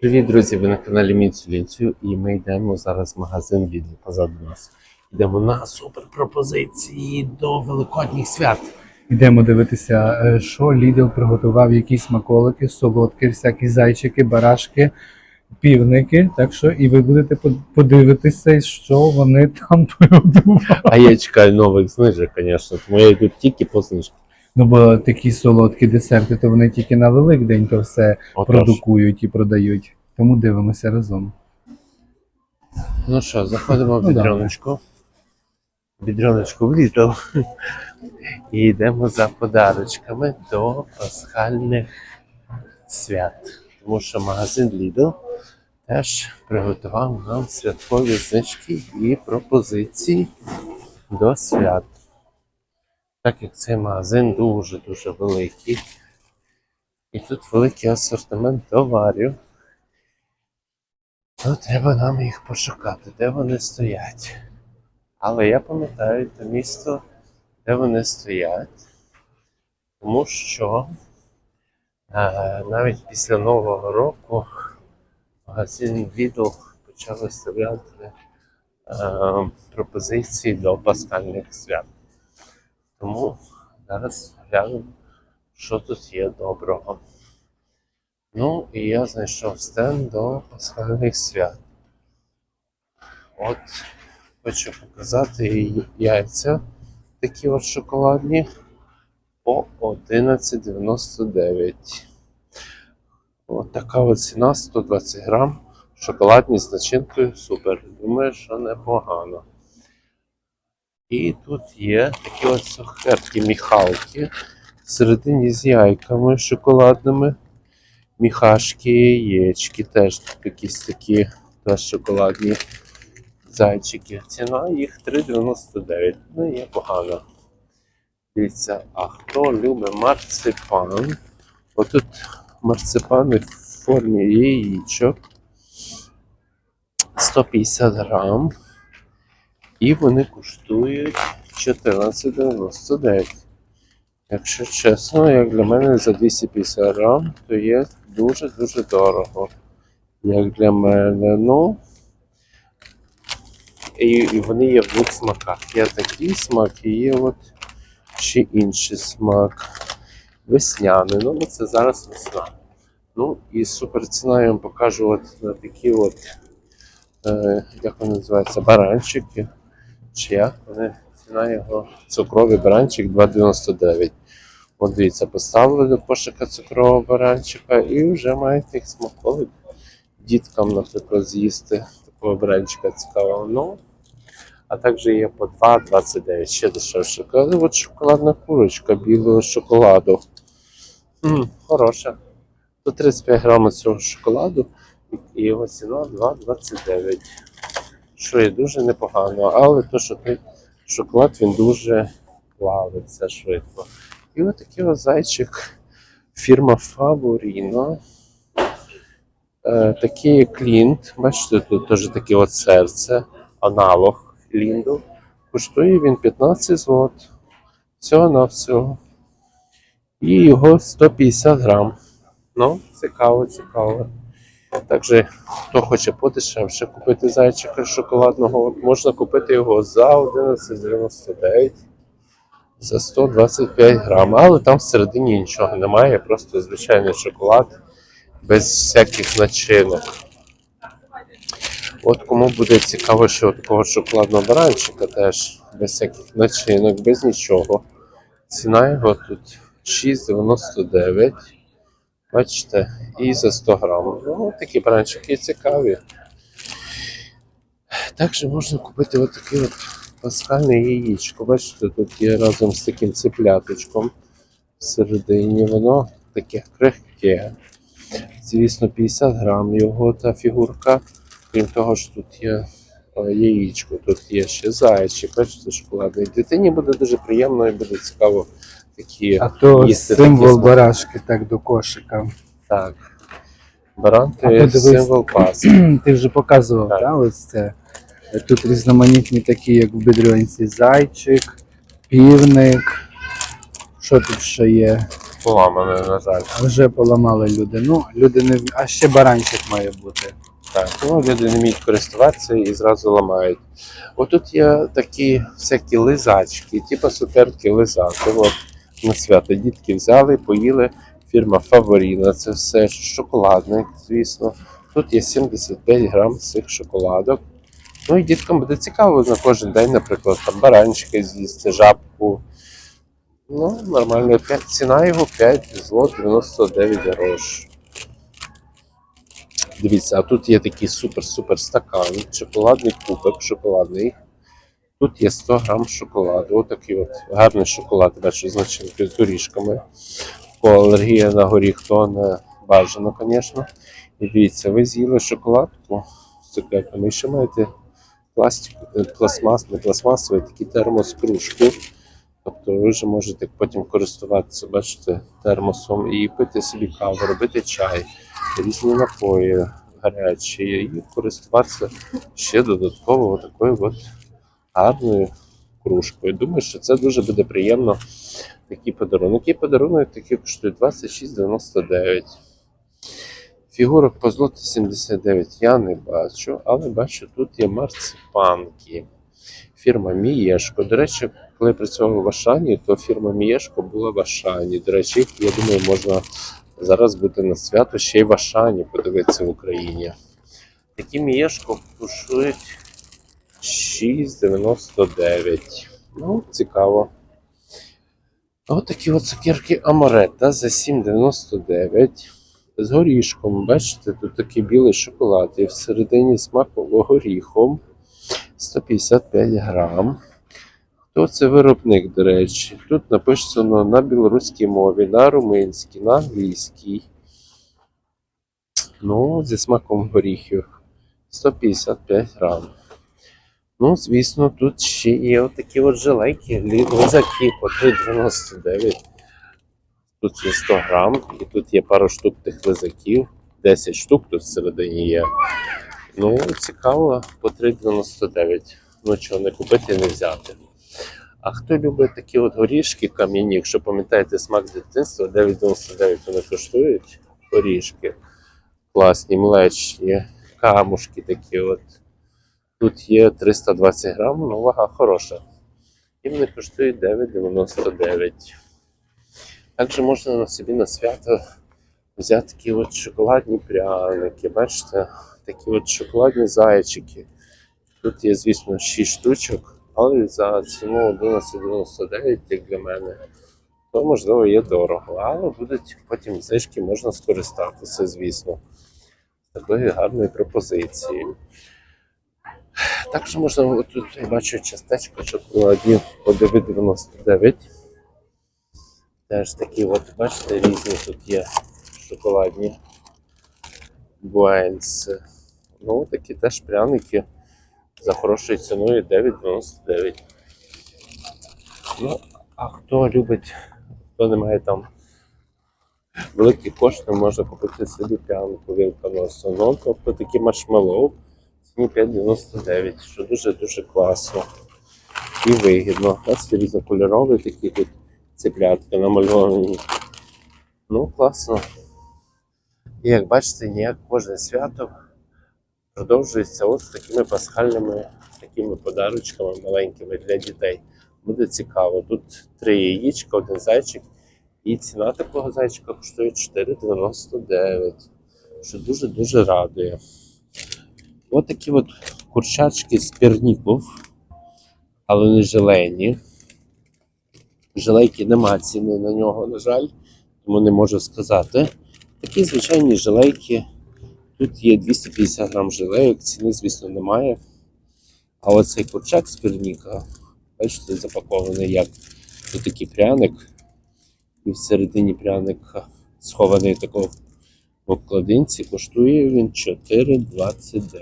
Привіт, друзі! Ви на каналі Міцюлінцю і ми йдемо зараз в магазин від позаду нас. Йдемо на супер пропозиції до великодніх свят. Йдемо дивитися, е, що Лідл приготував, які смаколики, солодкі, всякі зайчики, барашки, півники. Так що і ви будете подивитися, що вони там приготували. А я чекаю нових знижок, звісно, тому я йду тільки по знижках. Ну бо такі солодкі десерти, то вони тільки на Великдень то все Отож. продукують і продають. Тому дивимося разом. Ну що, заходимо в Ну. Бідряночку в Lidl. І йдемо за подарочками до пасхальних свят. Тому що магазин Lidl теж приготував нам святкові знижки і пропозиції до свят. Так як цей магазин дуже-дуже великий. І тут великий асортимент товарів. То треба нам їх пошукати, де вони стоять. Але я пам'ятаю те місто, де вони стоять, тому що е, навіть після Нового року магазин Lidl почав виставляти е, пропозиції до пасхальних свят. Тому зараз глянемо, що тут є доброго. Ну, і я знайшов стенд до пасхальних свят. От хочу показати і яйця такі от шоколадні по 11,99. От така от ціна 120 грам. Шоколадні з начинкою супер. Думаю, що непогано. І тут є такі от сухерки міхалки всередині з яйками шоколадними. Міхашки, яєчки теж тут якісь такі теж шоколадні зайчики. Ціна їх 3,99. Ну, є погано. Дивіться, а хто любить марципан? Отут марципани в формі яєчок. 150 грам. І вони коштують 14,99. Якщо чесно, як для мене за 250 грам, то є дуже-дуже дорого. Як для мене, ну. І, вони є в двох смаках. Є такий смак і є от ще інший смак. Весняний. Ну, це зараз весна. Ну і супер ціна я вам покажу от на такі от, е, як вони називаються, баранчики. Чи як вони? Ціна його цукровий баранчик 2,99. От дивіться, поставили до кошика цукрового баранчика і вже маєте їх смаколик діткам, наприклад, з'їсти такого баранчика цікавого. Ну, а також є по 2,29, ще дешевше. От шоколадна курочка білого шоколаду. М, хороша. Тут 35 грамів цього шоколаду і його ціна 2,29. Що є дуже непогано, але то, що той шоколад він дуже плавиться швидко. І от такий ось зайчик фірма Favorino. Е, такий клінт. Бачите, тут теж таке от серце, аналог лінду. Коштує він 15 злот. Всього на всього. І його 150 грам. Ну, цікаво, цікаво. Також, хто хоче подешевше купити зайчика шоколадного, можна купити його за 11,99 за 125 грам. Але там всередині нічого немає, просто звичайний шоколад без всяких начинок. От кому буде цікаво, що такого шоколадного баранчика теж без всяких начинок, без нічого. Ціна його тут 6,99. Бачите, і за 100 грамів. Ну, такі баранчики цікаві. Також можна купити отаке от пасхальне яєчко. Бачите, тут є разом з таким цепляточком всередині. Воно таке крихке. Звісно, 50 грам його та фігурка. Крім того, що тут є е, яєчко, тут є ще зайчик, бачите, шоколадний. Дитині буде дуже приємно і буде цікаво такі А то їсти такі символ смаки. барашки так до кошика. Так. Баран це символ Пасхи. Ти вже показував, Так. так. ось це. Тут різноманітні такі, як в бедренці, зайчик, півник. Що тут ще є? поламане, на жаль. А вже поламали люди. Ну, люди не. А ще баранчик має бути. Так, ну люди не вміють користуватися і зразу ламають. Отут є такі всякі лизачки, типу суперки лизати. От на свято дітки взяли, поїли. Фірма Фаворіна, це все шоколадне, звісно. Тут є 75 грам цих шоколадок. Ну і діткам буде цікаво на кожен день, наприклад, там баранчики з'їсти, жабку. Ну, нормально. Ціна його 5 злот 99 грош. Дивіться, а тут є такий супер-супер стакан, шоколадний кубик, шоколадний. Тут є 100 грам шоколаду. Отакий от гарний шоколад, бачу, з начинкою з горішками. Бо алергія на горіх, то не бажано, звісно. І дивіться, ви з'їли шоколадку з цукерками і ще маєте пластик, е, пластмас, не пластмасовий, такий термос кружку. Тобто ви вже можете потім користуватися, бачите, термосом і пити собі каву, робити чай, різні напої гарячі, і користуватися ще додатково такою от гарною кружкою. Думаю, що це дуже буде приємно. Такий подарунок. І подарунок такий коштує 26,99. Фігурок по злоту 79 я не бачу, але бачу, тут є марципанки. Фірма Мієшко. До речі, коли працював в Ашані, то фірма Мієшко була в Ашані. До речі, я думаю, можна зараз бути на свято ще й в Ашані подивитися в Україні. Такі Мієшко коштують 6,99. Ну, цікаво. Ось такі от цукерки Амаретта за 7,99. З горішком. Бачите, тут такий білий шоколад. І всередині смаково горіхом. 155 грам. Хто це виробник, до речі? Тут написано на білоруській мові, на румунській, на англійській. Ну, зі смаком горіхів. 155 грам. Ну, звісно, тут ще є отакі от жилейки, лізаки по 3,99. Тут є 100 грам, і тут є пару штук тих лизаків. 10 штук тут всередині є. Ну, цікаво, по 3,99. Ну, чого не купити не взяти. А хто любить такі от горішки кам'яні, якщо пам'ятаєте смак дитинства, 9,99 вони коштують горішки. Класні, млечні, камушки такі от. Тут є 320 грам, ну вага хороша. І вони коштують 9,99. Також можна на собі на свято взяти такі от шоколадні пряники. Бачите, такі от шоколадні зайчики. Тут є, звісно, 6 штучок, але за ціну 11,99, як для мене, то можливо є дорого. Але будуть потім знижки, можна скористатися, звісно. з Такої гарної пропозиції. Також можна, тут я бачу частечко шоколадні по 9,99. Теж такі, от, бачите, різні тут є шоколадні буенс. Ну, такі теж пряники за хорошою ціною 9,99. Ну, а хто любить, хто не має там великі кошти, може купити собі прянку вілконосу. Ну, тобто такі маршмеллоу ціні 5,99, що дуже-дуже класно і вигідно. Бачите, різнокольорові такі тут ціплятки намальовані. Ну, класно. І як бачите, ніяк кожне свято продовжується з такими пасхальними такими подарочками маленькими для дітей. Буде цікаво. Тут три яєчка, один зайчик, і ціна такого зайчика коштує 4,99, що дуже-дуже радує. От такі от курчачки з пірніків, але не желені. Желейки нема ціни на нього, на жаль, тому не можу сказати. Такі звичайні желейки. Тут є 250 грам желейок, ціни, звісно, немає. А оцей курчак з пірніка, бачите, запакований як тут такий пряник. І всередині пряника схований такого обкладинці, коштує він 4,29.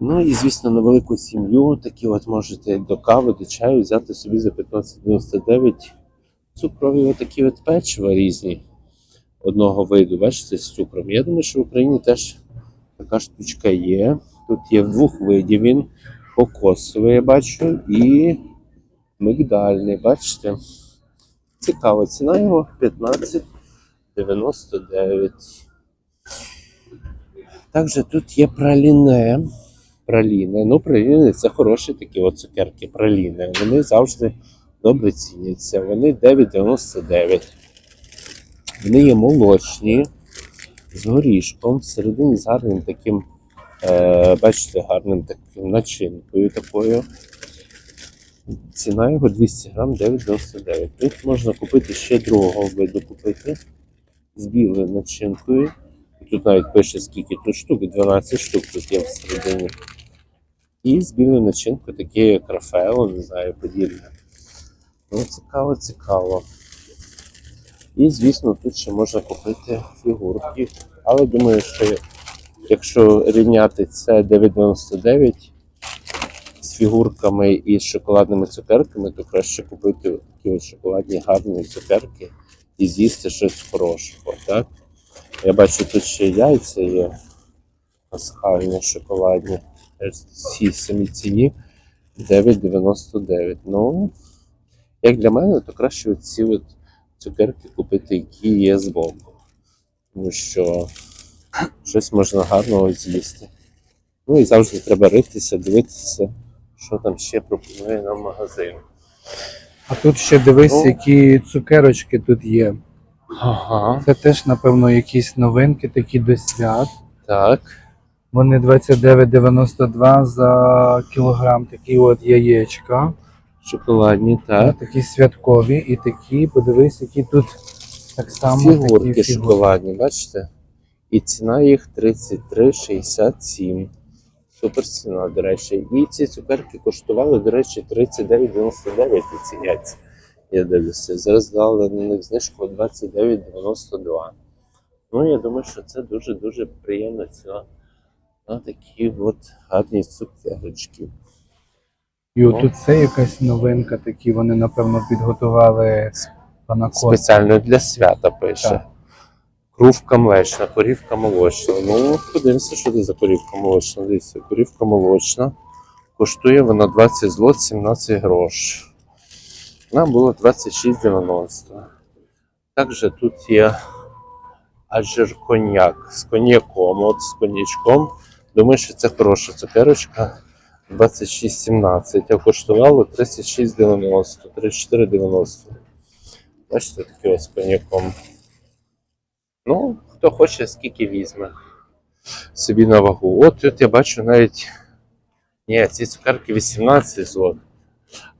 Ну і звісно, на велику сім'ю такі от можете до кави, до чаю взяти собі за 15,99 цукрові отакі от печива різні одного виду, бачите, з цукром. Я думаю, що в Україні теж така штучка є. Тут є в двох видів він кокосовий, я бачу, і мигдальний, бачите? Цікаво, ціна його 15,99. Також тут є праліне. Праліни. Ну, праліни це хороші такі от цукерки, праліни. Вони завжди добре ціняться. Вони 9,99. Вони є молочні, з горішком, всередині з гарним таким, е, бачите, гарним таким начинкою такою. Ціна його 200 грам 9,99. Тут можна купити ще другого виду купити з білою начинкою. Тут навіть пише скільки тут штук, 12 штук тут є всередині. І з білою начинкою таке як Рафаело, не знаю, подібне. Ну, цікаво, цікаво. І, звісно, тут ще можна купити фігурки. Але думаю, що якщо рівняти це 9,99 з фігурками і з шоколадними цукерками, то краще купити такі шоколадні гарні цукерки і з'їсти щось хорошого. Так? Я бачу, тут ще яйця є пасхальні шоколадні. Ці самі ціні 9,99. Ну, як для мене, то краще ці от цукерки купити, які є збоку. Тому що щось можна гарного з'їсти. Ну і завжди треба ритися, дивитися, що там ще пропонує нам магазин. А тут ще дивись, Ну. які цукерочки тут є. Ага. Це теж, напевно, якісь новинки такі до свят. Так. Вони 29,92 за кілограм. Такі от яєчка. Шоколадні, так. Такі святкові і такі, подивись, які тут так само Фігурки такі фігурки. шоколадні, бачите? І ціна їх 33,67. Супер ціна, до речі. І ці цукерки коштували, до речі, 39,99 і ціняться. Я дивлюся. Зараз дали на них знижку 29,92. Ну, я думаю, що це дуже-дуже приємна ціна на такі от гарні цукерочки. І отут це якась новинка, такі вони, напевно, підготували панакот. Спеціально для свята пише. Так. Крувка млечна, корівка молочна. Ну, подивимося, що це за корівка молочна. Дивіться, корівка молочна. Коштує вона 20 злот 17 грош. Нам було 26,90. Також тут є аджир коньяк з коньяком. От з коньячком. Думаю, що це хороша цукерочка. 26,17, а коштувало 36,90, 34,90. Бачите, таке ось з коньяком. Ну, хто хоче, скільки візьме собі на вагу. От тут я бачу навіть. Ні, ці цукерки 18 злот.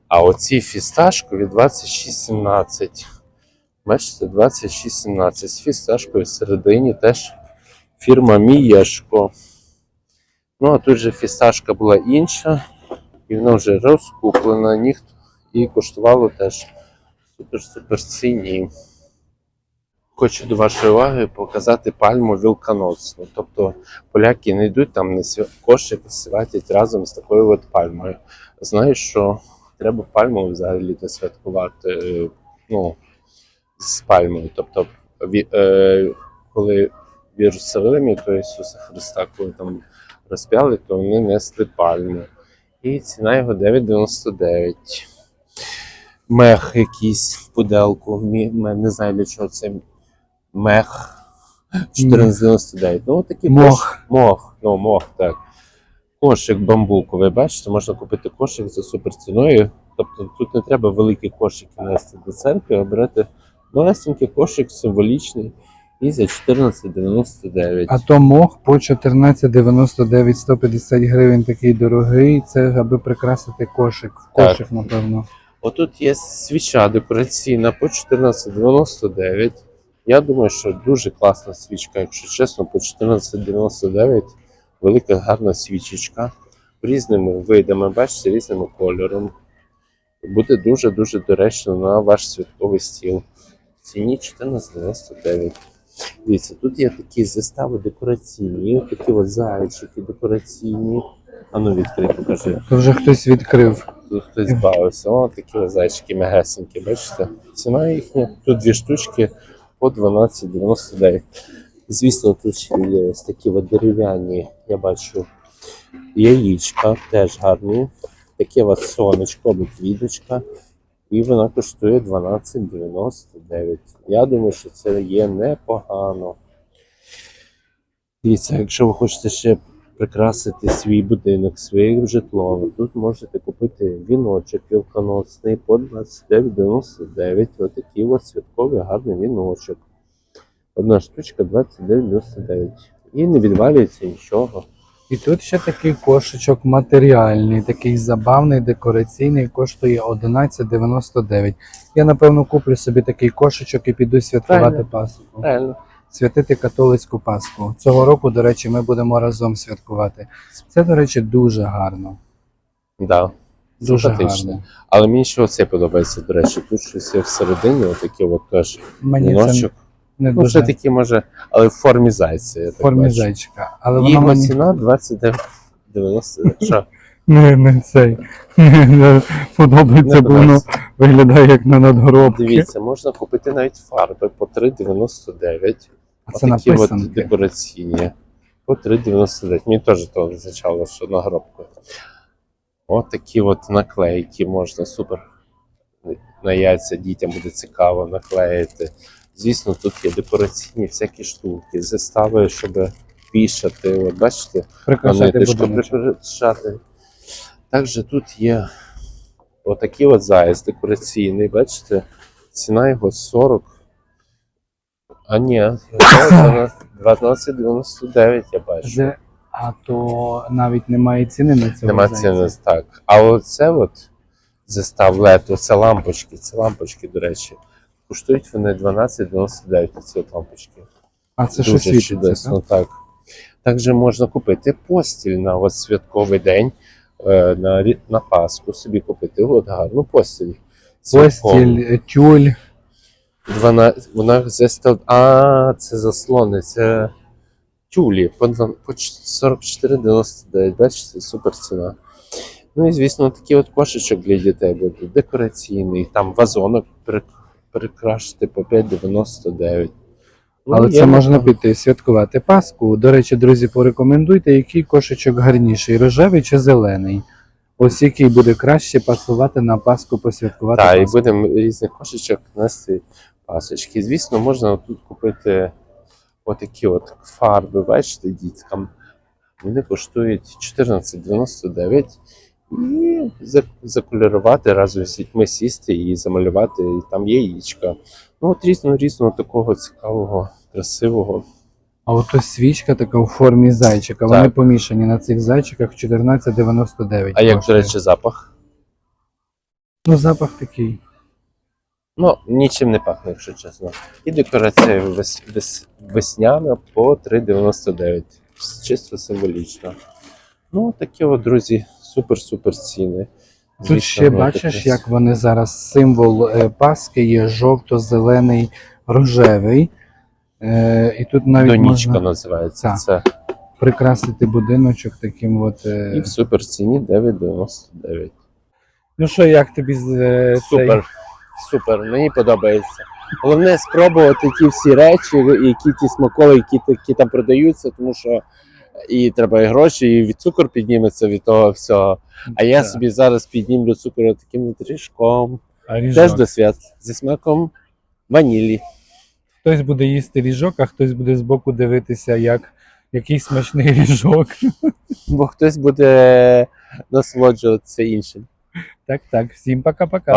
А оці фісташкові 26,17. Бачите, 26,17. З фісташкою всередині теж фірма Мієшко. Ну, а тут же фісташка була інша, і вона вже розкуплена, ніхто і коштувало теж супер-супер ціні. Хочу до вашої уваги показати пальму вілканосну. Тобто поляки не йдуть там на свя- кошик святять разом з такою от пальмою. Знаю, що треба пальму взагалі то святкувати е, ну, з пальмою. Тобто, ві- е, коли в Єрусалимі, то Ісуса Христа, коли там розп'яли, то вони несли пальму. І ціна його 9,99 мех якийсь в пуделку. Не знаю для чого це мех 1499. Ну, такий Мох. кош- мох. Ну, мох, так. Кошик бамбуковий, бачите, можна купити кошик за супер ціною. Тобто тут не треба великі кошики нести до церкви, а берете малесенький кошик символічний і за 14,99. А то мох по 14,99 150 гривень такий дорогий. Це аби прикрасити кошик. Кошик, напевно. Отут є свіча декораційна по 14,99. Я думаю, що дуже класна свічка, якщо чесно, по 14,99 велика гарна свічечка різними видами, бачите, різним кольором. Буде дуже-дуже доречно на ваш святковий стіл. В ціні 14,99. Дивіться, тут є такі застави декораційні, такі от зайчики декораційні. А ну відкрий, покажи. То вже хтось відкрив. Тут хтось бавився. О, такі зайчики мегесенькі, бачите? Ціна їхня. Тут дві штучки по 12,99. Звісно, тут ще є ось такі от дерев'яні, я бачу, яєчка теж гарні. Таке от сонечко або квіточка. І вона коштує 12,99. Я думаю, що це є непогано. Дивіться, якщо ви хочете ще прикрасити свій будинок, своє житло, тут можете купити віночок вілконосний по 29,99. Отакий ось святковий гарний віночок. Одна штучка 29,99. І не відвалюється нічого. І тут ще такий кошечок матеріальний, такий забавний, декораційний, коштує 11,99. Я напевно куплю собі такий кошечок і піду святкувати. Пасху. Правильно. Святити католицьку Пасху. Цього року, до речі, ми будемо разом святкувати. Це, до речі, дуже гарно. Да. Дуже Симпатично. гарно. Але мені ще оце подобається, до речі. Тут щось є всередині, отаке от теж Мені це не Ну, дуже все таки може, але в формі зайця. Я в так формі бачу. зайчика. Але воно його мені ціна 29,90. Що? не, не цей. Не подобається, Не бо воно подобається. виглядає як на надгробки. Дивіться, можна купити навіть фарби по 3,99. А це Отакі от декораційні. По 3,99. Мені теж то визначало, що на гробку. От такі от наклейки можна супер. На яйця дітям буде цікаво наклеїти. Звісно, тут є декораційні всякі штуки, застави, щоб вішати. От бачите, Прикрашати прикрашати. Також тут є отакий от заяць декораційний, бачите, ціна його 40. А ні, його ціна 12,99 я бачу. З- А то навіть немає ціни на цього Нема зайця. ціни так. А оце от застав лето, це лампочки, це лампочки, до речі. Коштують вони 12,99 ці от лампочки. А це що Дуже світиться, чудесно, так? так. Також можна купити постіль на от святковий день, е, на, рі- на Пасху собі купити от гарну постіль. святкову. Постіль, тюль. Вона, вона застав... А, це заслони, це тюлі по, два- по 44,99. Бачите, супер ціна. Ну і звісно, такий от кошечок для дітей буде декораційний, там вазонок прикрашити по 5,99. Ну, Але це можна непогано. піти святкувати Пасху. До речі, друзі, порекомендуйте, який кошечок гарніший, рожевий чи зелений. Ось який буде краще пасувати на Пасху посвяткувати. Так, і будемо різних кошечок нести пасочки. Звісно, можна тут купити отакі от фарби, бачите, діткам. Вони коштують 14,99 і за- закольорувати разом з дітьми сісти і замалювати. І там є яєчка. Ну, от різного різного такого цікавого, красивого. А от ось свічка така у формі зайчика. Вони Так. помішані на цих зайчиках 14,99. А як, до речі, запах? Ну, запах такий. Ну, нічим не пахне, якщо чесно. І декорація вес, вес, весняна по 3,99. Чисто символічно. Ну, такі от, друзі, супер-супер ціни. Тут Звісно, ще бачиш, як вони зараз символ е, Пасхи є жовто-зелений, рожевий. Е, і тут навіть Донічка можна називається. Так. Це. прикрасити будиночок таким от. І Е... в супер ціні 9,99. Ну що, як тобі з е, Супер. Супер, мені подобається. Головне спробувати ті всі речі, які ті смаколи, які, які там продаються, тому що і треба і гроші, і від цукор підніметься від того всього. А я Так. собі зараз піднімлю цукор таким трішком. Теж до свят зі смаком ванілі. Хтось буде їсти ріжок, а хтось буде збоку дивитися, як який смачний ріжок. Бо хтось буде насолоджуватися іншим. Так, так. Всім пока-пока.